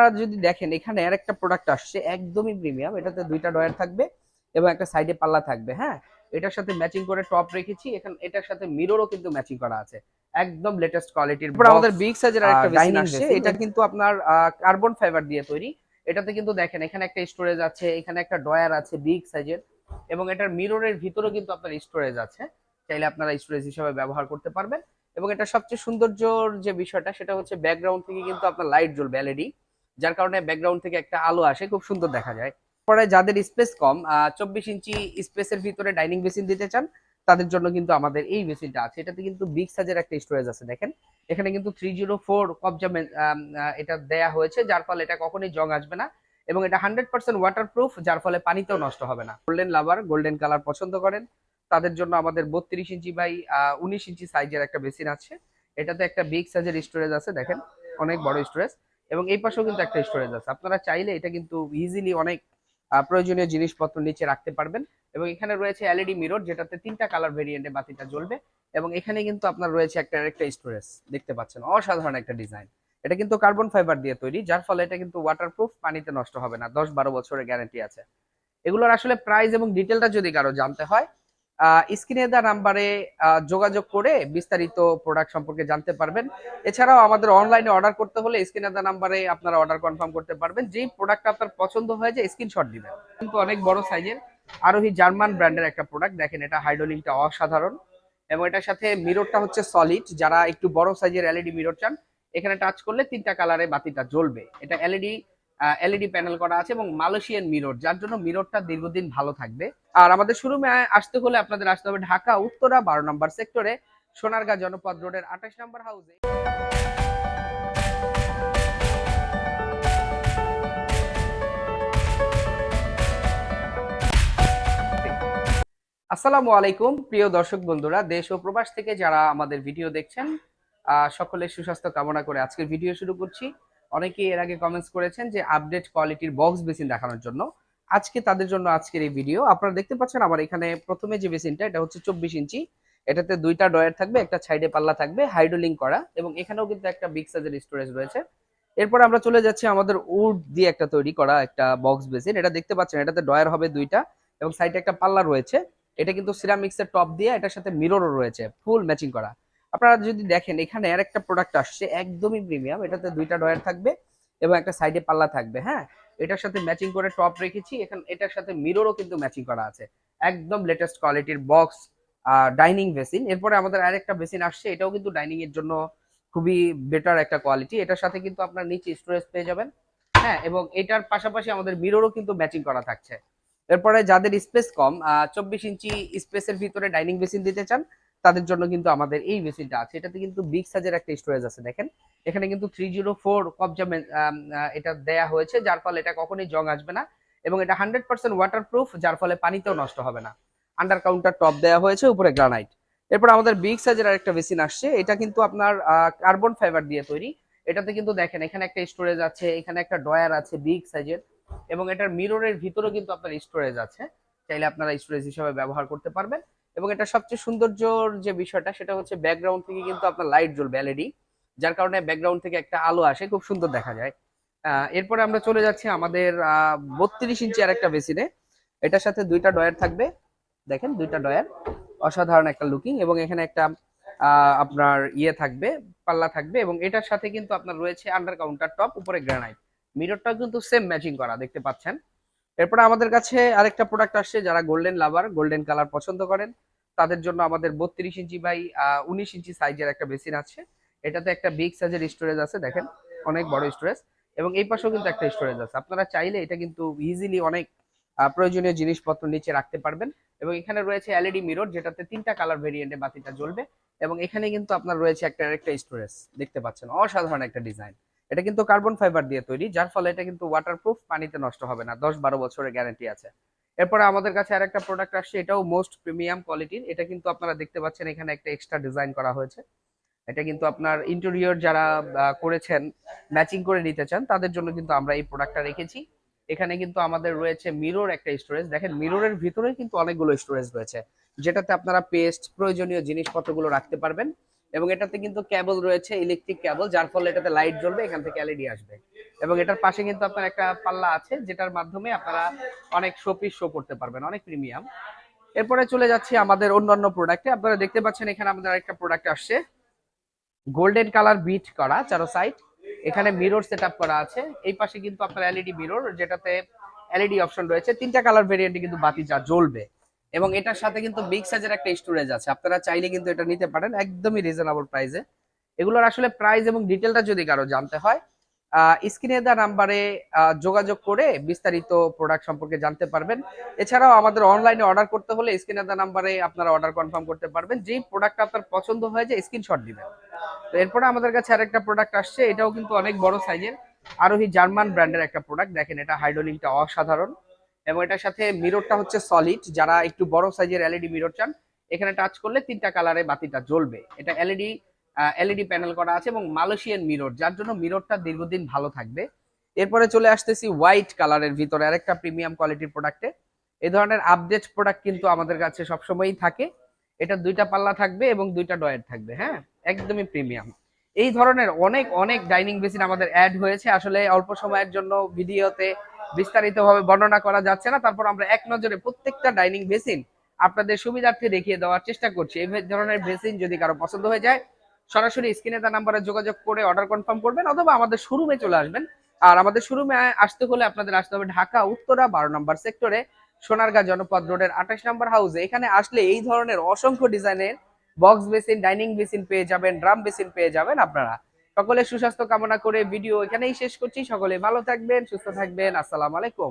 আপনারা যদি দেখেন এখানে আর একটা প্রোডাক্ট আসছে একদমই প্রিমিয়াম এটাতে দুইটা ডয়ার থাকবে এবং একটা সাইডে পাল্লা থাকবে হ্যাঁ? এটার সাথে ম্যাচিং করে টপ রেখেছি। এখানে এটার সাথে মিররও কিন্তু ম্যাচিং করা আছে। একদম লেটেস্ট কোয়ালিটির তারপর আমাদের বিগ সাইজের একটা dining আসছে। এটা কিন্তু আপনার কার্বন ফাইবার দিয়ে তৈরি। এটাতে কিন্তু দেখেন এখানে একটা স্টোরেজ আছে এখানে একটা ডয়ার আছে বিগ সাইজের এবং এটার মিররের ভিতরেও কিন্তু আপনার স্টোরেজ আছে। চাইলে আপনারা স্টোরেজ হিসেবে ব্যবহার করতে পারবেন। এবং এটা সবচেয়ে সৌন্দর্যর যে বিষয়টা সেটা হচ্ছে ব্যাকগ্রাউন্ড থেকে কিন্তু আপনার লাইট জ্বলবে এলইডি যার কারণে ব্যাকগ্রাউন্ড থেকে একটা আলো আসে, খুব সুন্দর দেখা যায়। পরে যাদের স্পেস কম চব্বিশ ইঞ্চি স্পেসের ভিতরে ডাইনিং বেসিন দিতে চান, তাদের জন্য কিন্তু আমাদের এই বেসিনটা আছে। এটাতে কিন্তু বিগ সাইজের একটা স্টোরেজ আছে, দেখেন। এখানে কিন্তু থ্রি জিরো ফোর কবজা এটা দেয়া হয়েছে, যার ফলে এটা কখনোই জং আসবে না এবং এটা হান্ড্রেড পার্সেন্ট ওয়াটার প্রুফ যার ফলে পানিতেও নষ্ট হবে না। গোল্ডেন লাভার গোল্ডেন কালার পছন্দ করেন। তাদের জন্য আমাদের বত্রিশ ইঞ্চি বাই উনিশ ইঞ্চি সাইজের একটা বেসিন আছে। এটাতে একটা বিগ সাইজের স্টোরেজ আছে, দেখেন। অনেক বড় স্টোরেজ এবং এই পাশেও কিন্তু একটা স্টোরেজ আছে। আপনারা চাইলে এটা কিন্তু ইজিলি অনেক প্রয়োজনীয় জিনিসপত্র নিচে রাখতে পারবেন এবং এখানে রয়েছে এলইডি মিরর যেটাতে তিনটা কালার ভেরিয়েন্টে বাতিটা জ্বলবে এবং এখানে কিন্তু আপনার রয়েছে একটা একটা স্টোরেজ দেখতে পাচ্ছেন। অসাধারণ একটা ডিজাইন এটা কিন্তু কার্বন ফাইবার দিয়ে তৈরি, যার ফলে এটা কিন্তু ওয়াটারপ্রুফ পানিতে নষ্ট হবে না। দশ বারো বছরের গ্যারান্টি আছে। এগুলোর আসলে প্রাইস এবং ডিটেলটা যদি কারও জানতে হয় স্ক্রিনে দেওয়া নাম্বারে যোগাযোগ করে বিস্তারিত প্রোডাক্ট সম্পর্কে জানতে পারবেন। এছাড়াও আমাদের অনলাইনে অর্ডার করতে হলে স্ক্রিনে দেওয়া নাম্বারে আপনারা অর্ডার কনফার্ম করতে পারবেন। যেই প্রোডাক্ট আপনার পছন্দ হয়ে যায় স্ক্রিনশট দিবেন। কিন্তু অনেক বড় সাইজের আরোহী জার্মান ব্র্যান্ডের একটা প্রোডাক্ট দেখেন, এটা হাইড্রোলিকটা অসাধারণ। এবং এটার সাথে মিররটা হচ্ছে সলিড যারা একটু বড় সাইজের এলইডি মিরর চান, এখানে টাচ করলে তিনটা কালারে বাতিটা জ্বলবে। এটা এলইডি এলইডি প্যানেল করা আছে এবং মালয়েশিয়ান মিরর যার জন্য মিররটা দীর্ঘদিন ভালো থাকবে। আর আমাদের শোরুমে আসতে হলে আপনাদের আসতে হবে ঢাকা, উত্তরা, বারো নম্বর সেক্টরে সোনারগাঁ জনপদ রোডের আঠাশ নম্বর হাউসে আসসালামু আলাইকুম, প্রিয় দর্শক বন্ধুরা, দেশ ও প্রবাস থেকে যারা আমাদের ভিডিও দেখছেন সকলের সুস্বাস্থ্য কামনা করে আজকের ভিডিও শুরু করছি। অনেকেই এর আগে কমেন্টস করেছেন যে আপডেট কোয়ালিটির বক্স বেসিন দেখানোর জন্য। আজকে তাদের জন্য আজকের এই ভিডিও আপনারা দেখতে পাচ্ছেন আমার এখানে প্রথমে যে বেসিনটা এটা হচ্ছে চব্বিশ ইঞ্চি। এটাতে দুইটা ডয়ার থাকবে, একটা সাইডে পাল্লা থাকবে হাইড্রোলিং করা। এবং এখানেও কিন্তু একটা বিগ সাইজের স্টোরেজ রয়েছে। এরপর আমরা চলে যাচ্ছি আমাদের উড দিয়ে একটা তৈরি করা একটা বক্স বেসিন এটা দেখতে পাচ্ছেন, এটাতে ডয়ার হবে দুইটা এবং সাইডে একটা পাল্লা রয়েছে। এটা কিন্তু সিরামিক্সের টপ দিয়ে, এটার সাথে মিররও রয়েছে ফুল ম্যাচিং করা। আপনারা যদি দেখেন, এখানে আর একটা প্রোডাক্ট আসছে, একদমই প্রিমিয়াম এটাতে দুইটা ডয়ার থাকবে এবং একটা সাইডে পাল্লা থাকবে হ্যাঁ? এটার সাথে ম্যাচিং করে টপ রেখেছি। এখানে এটার সাথে মিররও কিন্তু ম্যাচিং করা আছে। একদম লেটেস্ট কোয়ালিটির বক্স ডাইনিং বেসিন এরপরে আমাদের আরেকটা বেসিন আসছে, এটাও কিন্তু ডাইনিং এর জন্য খুবই বেটার একটা কোয়ালিটি এটার সাথে কিন্তু আপনার নিচে স্টোরেজ পেয়ে যাবেন হ্যাঁ? এবং এটার পাশাপাশি আমাদের মিররও কিন্তু ম্যাচিং করা থাকছে। এরপরে যাদের স্পেস কম চব্বিশ ইঞ্চি স্পেসের ভিতরে ডাইনিং বেসিন দিতে চান তাদের জন্য কিন্তু আমাদের এই বেসিনটা আছে। এটাতে কিন্তু বিগ সাইজের একটা স্টোরেজ আছে, দেখেন। এখানে কিন্তু থ্রি জিরো ফোর কবজা এটা দেয়া হয়েছে, যার ফলে এটা কখনোই জং আসবে না এবং এটা হান্ড্রেড পার্সেন্ট ওয়াটার প্রুফ যার ফলে পানিতেও নষ্ট হবে না। আন্ডার কাউন্টার টপ দেওয়া হয়েছে, উপরে গ্রানাইট এরপর আমাদের বিগ সাইজের আরেকটা বেসিন আসছে, এটা কিন্তু আপনার কার্বন ফাইবার দিয়ে তৈরি। এটাতে কিন্তু দেখেন, এখানে একটা স্টোরেজ আছে, এখানে একটা ডয়ার আছে বিগ সাইজের এবং এটার মিররের ভিতরেও কিন্তু আপনার স্টোরেজ আছে। চাইলে আপনারা স্টোরেজ হিসেবে ব্যবহার করতে পারবেন। এবং এটা সবচেয়ে সৌন্দর্যর যে বিষয়টা সেটা হচ্ছে ব্যাকগ্রাউন্ড থেকে কিন্তু আপনার লাইট জ্বলবে এলইডি যার কারণে ব্যাকগ্রাউন্ড থেকে একটা আলো আসে, খুব সুন্দর দেখা যায়। এরপরে আমরা চলে যাচ্ছি আমাদের বত্রিশ ইঞ্চি আর একটা বেসিনে এটার সাথে দুইটা ডয়ার থাকবে। দেখেন, দুইটা ডয়ার অসাধারণ একটা লুকিং এবং এখানে একটা আপনার ইয়ে থাকবে, পাল্লা থাকবে এবং এটার সাথে কিন্তু আপনার রয়েছে আন্ডার কাউন্টার টপ উপরে গ্রানাইট মিররটা কিন্তু সেম ম্যাচিং করা, দেখতে পাচ্ছেন। এরপরে আমাদের কাছে আরেকটা প্রোডাক্ট আসছে যারা গোল্ডেন লাভার গোল্ডেন কালার পছন্দ করেন, তাদের জন্য আমাদের বত্রিশ ইঞ্চি বাই উনিশ ইঞ্চি সাইজের একটা বেসিন আছে। এটাতে একটা বিগ সাইজের স্টোরেজ আছে, দেখেন, অনেক বড় স্টোরেজ এবং এই পাশেও কিন্তু একটা স্টোরেজ আছে। আপনারা চাইলে এটা কিন্তু ইজিলি অনেক প্রয়োজনীয় জিনিসপত্র নিচে রাখতে পারবেন। এবং এখানে রয়েছে এলইডি মিরর যেটাতে তিনটা কালার ভেরিয়েন্টে বাতিটা জ্বলবে। এবং এখানে কিন্তু আপনার রয়েছে একটা একটা স্টোরেজ দেখতে পাচ্ছেন। অসাধারণ একটা ডিজাইন এটা কিন্তু কার্বন ফাইবার দিয়ে তৈরি, যার ফলে এটা কিন্তু ওয়াটারপ্রুফ পানিতে নষ্ট হবে না। দশ বারো বছরের গ্যারান্টি আছে। এরপরে আমাদের কাছে আরেকটা প্রোডাক্ট আসছে, এটাও মোস্ট প্রিমিয়াম কোয়ালিটির এটা কিন্তু আপনারা দেখতে পাচ্ছেন, এখানে একটা এক্সট্রা ডিজাইন করা হয়েছে। এটা কিন্তু আপনার ইন্টেরিয়র যারা করেছেন ম্যাচিং করে নিতে চান, তাদের জন্য কিন্তু আমরা এই প্রোডাক্টটা রেখেছি। এখানে কিন্তু আমাদের রয়েছে মিরর একটা স্টোরেজ দেখেন মিররের ভিতরে কিন্তু অনেকগুলো স্টোরেজ রয়েছে, যেটাতে আপনারা পেস্ট প্রয়োজনীয় জিনিসপত্রগুলো রাখতে পারবেন। এবং এটাতে কিন্তু কেবল রয়েছে ইলেকট্রিক কেবল যার ফলে এটাতে লাইট জ্বলবে, এখান থেকে এলইডি আসবে। এবং এটার পাশে কিন্তু আপনার একটা পাল্লা আছে, যেটার মাধ্যমে আপনারা অনেক শোপিস শো করতে পারবেন, অনেক প্রিমিয়াম এরপরে চলে যাচ্ছি আমাদের অন্যান্য প্রোডাক্টে আপনারা দেখতে পাচ্ছেন এখানে আমাদের একটা প্রোডাক্ট আসছে। গোল্ডেন কালার বিট করা চারো সাইড এখানে মিরর সেট করা আছে। এই পাশে কিন্তু আপনার এলইডি মিরর যেটাতে এলইডি অপশন রয়েছে। তিনটা কালার ভেরিয়েন্টে কিন্তু বাতিটা জ্বলবে। এবং এটার সাথে কিন্তু বিগ সাইজের একটা স্টোরেজ আছে। আপনারা চাইলে কিন্তু এটা নিতে পারেন একদমই রিজনেবল প্রাইসে এগুলোর আসলে প্রাইস এবং ডিটেলটা যদি কারও জানতে হয় স্ক্রিনে দেওয়া নাম্বারে যোগাযোগ করে বিস্তারিত প্রোডাক্ট সম্পর্কে জানতে পারবেন। এছাড়াও আমাদের অনলাইনে অর্ডার করতে হলে স্ক্রিনে দেওয়া নাম্বারে আপনারা অর্ডার কনফার্ম করতে পারবেন। যেই প্রোডাক্টটা আপনার পছন্দ হয়ে যায় স্ক্রিনশট দিবেন। তো এরপরে আমাদের কাছে আরেকটা প্রোডাক্ট আসছে, এটাও কিন্তু অনেক বড় সাইজের আরোহী জার্মান ব্র্যান্ডের একটা প্রোডাক্ট দেখেন এটা হাইড্রোলিকটা অসাধারণ। এবং এটার সাথে মিররটা হচ্ছে সলিড যারা একটু বড় সাইজের এলইডি মিরর চান, এখানে টাচ করলে তিনটা কালারে বাতিটা জ্বলবে। এটা এলইডি এলইডি প্যানেল করা আছে এবং মালয়েশিয়ান মিরর যার জন্য মিররটা দীর্ঘদিন ভালো থাকবে। এরপরে চলে আসতেছি হোয়াইট কালারের ভিতরে আরেকটা প্রিমিয়াম কোয়ালিটির প্রোডাক্টে এই ধরনের আপডেট প্রোডাক্ট কিন্তু আমাদের কাছে সবসময়ই থাকে। এটা দুইটা পাল্লা থাকবে এবং দুইটা ডয়ের থাকবে হ্যাঁ? একদমই প্রিমিয়াম এই ধরনের অনেক অনেক ডাইনিং বেসিন আমাদের অ্যাড হয়েছে। আসলে অল্প সময়ের জন্য ভিডিওতে বিস্তারিতভাবে বর্ণনা করা যাচ্ছে না। তারপর আমরা এক নজরে প্রত্যেকটা ডাইনিং বেসিন আপনাদের সুবিধার্থে দেখিয়ে দেওয়ার চেষ্টা করছি। এই ধরনের বেসিন যদি কারও পছন্দ হয়ে যায়, সরাসরি স্ক্রিনে তার নাম্বারে যোগাযোগ করে অর্ডার কনফার্ম করবেন অথবা আমাদের শোরুমে চলে আসবেন। আর আমাদের শোরুমে আসতে হলে আপনাদের আসতে হবে ঢাকা, উত্তরা, বারো নম্বর সেক্টরে সোনারগাঁ জনপদ রোডের আঠাশ নম্বর হাউসে এখানে আসলে এই ধরনের অসংখ্য ডিজাইনের বক্স বেসিন ডাইনিং বেসিন পেয়ে যাবেন ড্রাম বেসিন পেয়ে যাবেন আপনারা। সকলে সুস্বাস্থ্য কামনা করে ভিডিও এখানেই শেষ করছি। সকলে ভালো থাকবেন, সুস্থ থাকবেন। আসসালাম আলাইকুম।